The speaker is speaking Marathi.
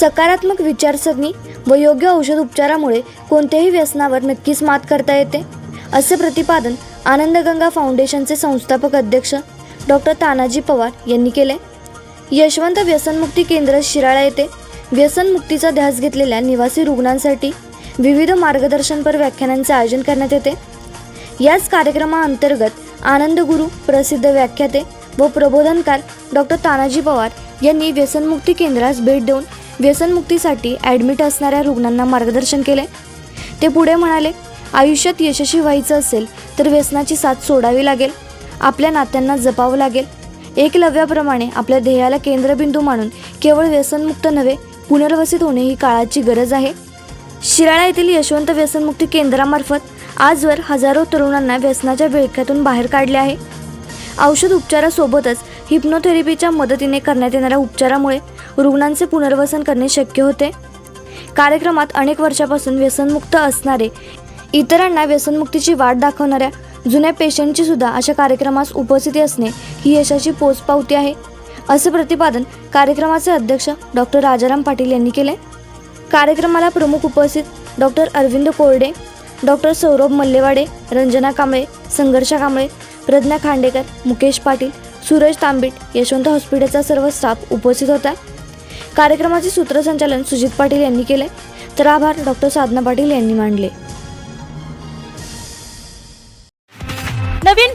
सकारात्मक विचारसरणी व योग्य औषध उपचारामुळे कोणत्याही व्यसनावर नक्कीच मात करता येते. असे प्रतिपादन आनंदगंगा फाउंडेशनचे संस्थापक अध्यक्ष डॉक्टर तानाजी पवार यांनी केले. यशवंत व्यसनमुक्ती केंद्र शिराळा येथे व्यसनमुक्तीचा ध्यास घेतलेल्या निवासी रुग्णांसाठी विविध मार्गदर्शनपर व्याख्यानांचे आयोजन करण्यात येते. याच कार्यक्रमाअंतर्गत आनंदगुरू प्रसिद्ध व्याख्याते व प्रबोधनकार डॉक्टर तानाजी पवार यांनी व्यसनमुक्ती केंद्रास भेट देऊन व्यसनमुक्तीसाठी ॲडमिट असणाऱ्या रुग्णांना मार्गदर्शन केले. ते पुढे म्हणाले आयुष्यात यशस्वी व्हायचं असेल तर व्यसनाची साथ सोडावी लागेल. आपल्या नात्यांना जपावं लागेल. एकलव्याप्रमाणे आपल्या ध्येयाला केंद्रबिंदू मानून केवळ व्यसनमुक्त नव्हे पुनर्वसित होणे ही काळाची गरज आहे. शिराळा येथील यशवंत व्यसनमुक्ती केंद्रामार्फत आजवर हजारो तरुणांना व्यसनाच्या विळख्यातून बाहेर काढले आहे. औषध उपचारासोबतच हिप्नोथेरपीच्या मदतीने करण्यात येणाऱ्या उपचारामुळे रुग्णांचे पुनर्वसन करणे शक्य होते. कार्यक्रमात अनेक वर्षापासून व्यसनमुक्त असणारे इतरांना व्यसनमुक्तीची वाट दाखवणाऱ्या जुन्या पेशंटची सुद्धा अशा कार्यक्रमास उपस्थिती असणे ही यशाची पोचपावती आहे असे प्रतिपादन कार्यक्रमाचे अध्यक्ष डॉक्टर राजाराम पाटील यांनी केले. कार्यक्रमाला प्रमुख उपस्थित डॉक्टर अरविंद कोरडे डॉक्टर सौरभ मल्लेवाडे रंजना कांबळे संघर्षा कांबळे प्रज्ञा खांडेकर मुकेश पाटील सूरज तांबीट यशवंत हॉस्पिटलचा सर्व स्टाफ उपस्थित होता. कार्यक्रमाचे सूत्रसंचालन सुजित पाटील यांनी केले. तर आभार डॉक्टर साधना पाटील यांनी मांडले.